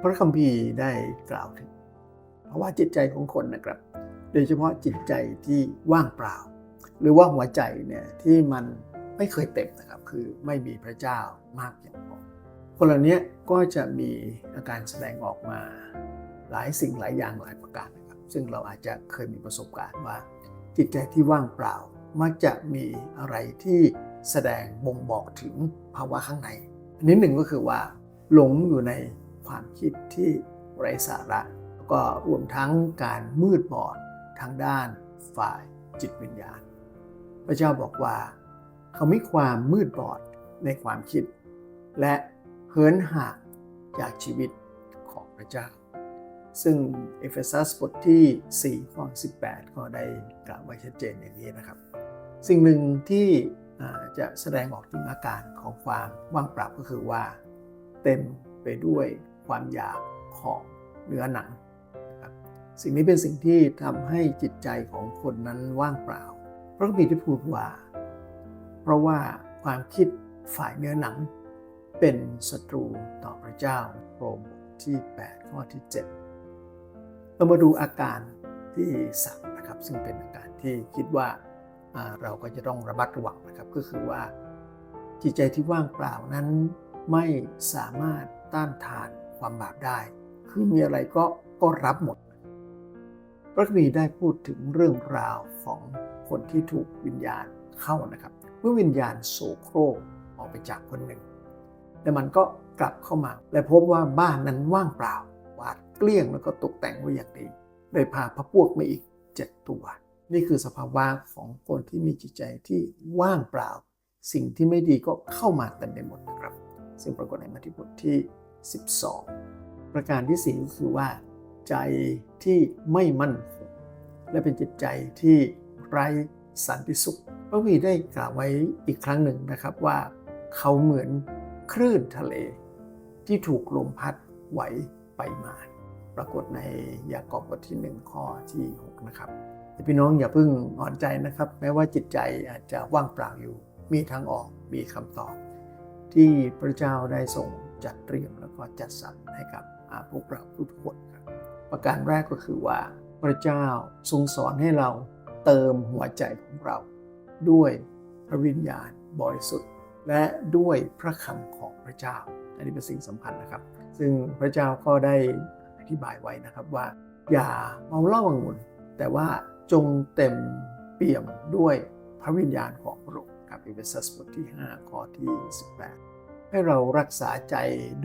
พระคัมภีร์ได้กล่าวถึงเพราะว่าจิตใจของคนนะครับ โดยเฉพาะจิตใจที่ว่างเปล่า หรือว่าหัวใจเนี่ยที่มันไม่เคยเต็มนะครับ คือไม่มีพระเจ้ามากอย่างพอคนเหล่านี้ก็จะมีอาการแสดงออกมาหลายสิ่งหลายอย่างหลายประการนะครับ ซึ่งเราอาจจะเคยมีประสบการณ์ว่า จิตใจที่ว่างเปล่า มักจะมีอะไรที่แสดงบ่งบอกถึงภาวะข้างในอันนี้หนึ่งก็คือว่า หลงอยู่ใน ความคิดที่ไร้สาระ แล้วก็รวมทั้งการมืดบอดทางด้านฝ่ายจิตวิญญาณ พระเจ้าบอกว่า เขามีความมืดบอดในความคิด และเหินห่างจากชีวิตของพระเจ้า ซึ่งเอเฟซัสบทที่4ข้อ18 ก็ได้กล่าวไว้ชัดเจนอย่างนี้นะครับ สิ่งหนึ่งที่จะแสดงออกถึงอาการของความว่างเปล่าก็คือว่า เต็มไปด้วย ความอยากของเนื้อหนัง สิ่งนี้เป็นสิ่งที่ทำให้จิตใจของคนนั้นว่างเปล่า พระคัมภีร์ได้พูดว่า เพราะว่าความคิดฝ่ายเนื้อหนัง เป็นศัตรูต่อพระเจ้าโรมบทที่ 8 ข้อที่ 7 เรามาดูอาการที่สามนะครับซึ่งเป็นอาการที่คิดว่าเราก็จะต้องระมัดระวังนะครับก็คือว่าจิตใจที่ว่างเปล่านั้นไม่สามารถต้านทาน ความบาปได้ คือมีอะไรก็ก็รับหมด พระคัมภีร์ได้พูดถึงเรื่องราวของคนที่ถูกวิญญาณเข้านะครับ เมื่อวิญญาณโสโครกออกไปจากคนหนึ่งแต่มันก็กลับเข้ามา และพบว่าบ้านนั้นว่างเปล่าวาดเกลี้ยงแล้วก็ตกแต่งไว้อย่างดีเลยพาพระพวกมาอีกเจ็ดตัว นี่คือสภาวะของคนที่มีจิตใจที่ว่างเปล่า สิ่งที่ไม่ดีก็เข้ามาเต็มไปหมดนะครับ ซึ่งปรากฏในมัทธิบทที่ 12 ประการที่สี่ก็คือว่า ใจที่ไม่มั่นคงและเป็นจิตใจที่ไร้สันติสุขพระวีได้กล่าวไว้อีกครั้งหนึ่งนะครับว่า เขาเหมือนคลื่นทะเล ที่ถูกลมพัดไหวไปมา ปรากฏในยากอบบทที่1ข้อที่6นะครับพี่น้องอย่าเพิ่งอ่อนใจนะครับ แม้ว่าจิตใจอาจจะว่างเปล่าอยู่ มีทางออกมีคำตอบ ที่พระเจ้าได้ทรง จัดเตรียมแล้วก็จัดสรรให้กับพวกเราทุกคนครับประการแรกก็คือว่าพระเจ้าทรงสอนให้เราเติมหัวใจของเรา ด้วยพระวิญญาณบริสุทธิ์ และด้วยพระคำของพระเจ้า อันนี้เป็นสิ่งสำคัญนะครับ ซึ่งพระเจ้าก็ได้อธิบายไว้นะครับว่า อย่าเมาเหล้าองุ่นแต่ว่าจงเต็มเปี่ยมด้วยพระวิญญาณของพระองค์ครับอีเฟซัสบทที่ 5 ข้อที่ 18 ให้เรารักษาใจ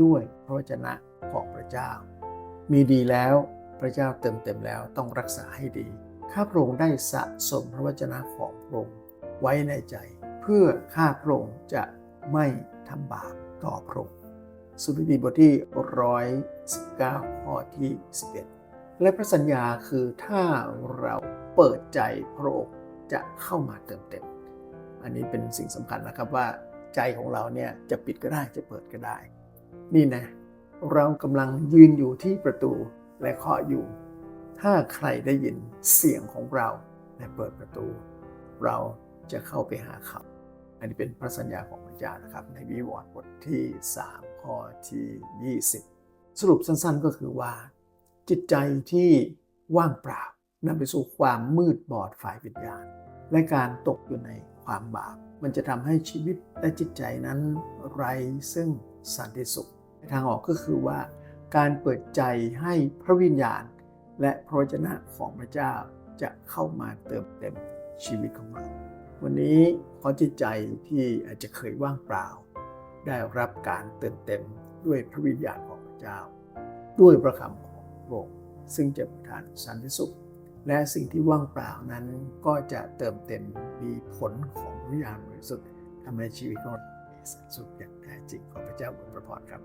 ด้วยพระวจนะของพระเจ้า มีดีแล้วพระเจ้าเติมเต็มแล้วต้องรักษาให้ดี ข้าพระองค์ได้สะสมพระวจนะของพระองค์ไว้ในใจ เพื่อข้าพระองค์จะไม่ทำบาปต่อพระองค์สุภีบทที่119ข้อที่ 11 และพระสัญญาคือถ้าเราเปิดใจพระองค์จะเข้ามาเติมเต็ม อันนี้เป็นสิ่งสำคัญนะครับว่า ใจของเราเนี่ยจะปิดก็ได้จะเปิดก็ได้ นี่นะ เรากำลังยืนอยู่ที่ประตูและเคาะอยู่ ถ้าใครได้ยินเสียงของเราและเปิดประตู เราจะเข้าไปหาเขาอันนี้เป็นพระสัญญาของพระเจ้านะครับ ในวิวรณ์บทที่ 3 ข้อที่ 20 สรุปสั้นๆก็คือว่า จิตใจที่ว่างเปล่านำไปสู่ความมืดบอดฝ่ายวิญญาณ และการตกอยู่ใน ความบาป มันจะทำให้ชีวิตและจิตใจนั้นไรซึ่งสันติสุข ทางออกก็คือว่า การเปิดใจให้พระวิญญาณ และพระวจนะของพระเจ้าจะเข้ามาเติมเต็มชีวิตของเรา วันนี้ขอจิตใจที่อาจจะเคยว่างเปล่า ได้รับการเติมเต็มด้วยพระวิญญาณของพระเจ้า ด้วยประคำของพระองค์ซึ่งจะประทานสันติสุข และสิ่งที่ว่างเปล่านั้นก็จะเติมเต็มมีผลของพระวิญญามบริสุทธิ์ทำให้ชีวิตของเรามีสันสุขอย่างแท้จริงขอพระเจ้าอวยพรครับ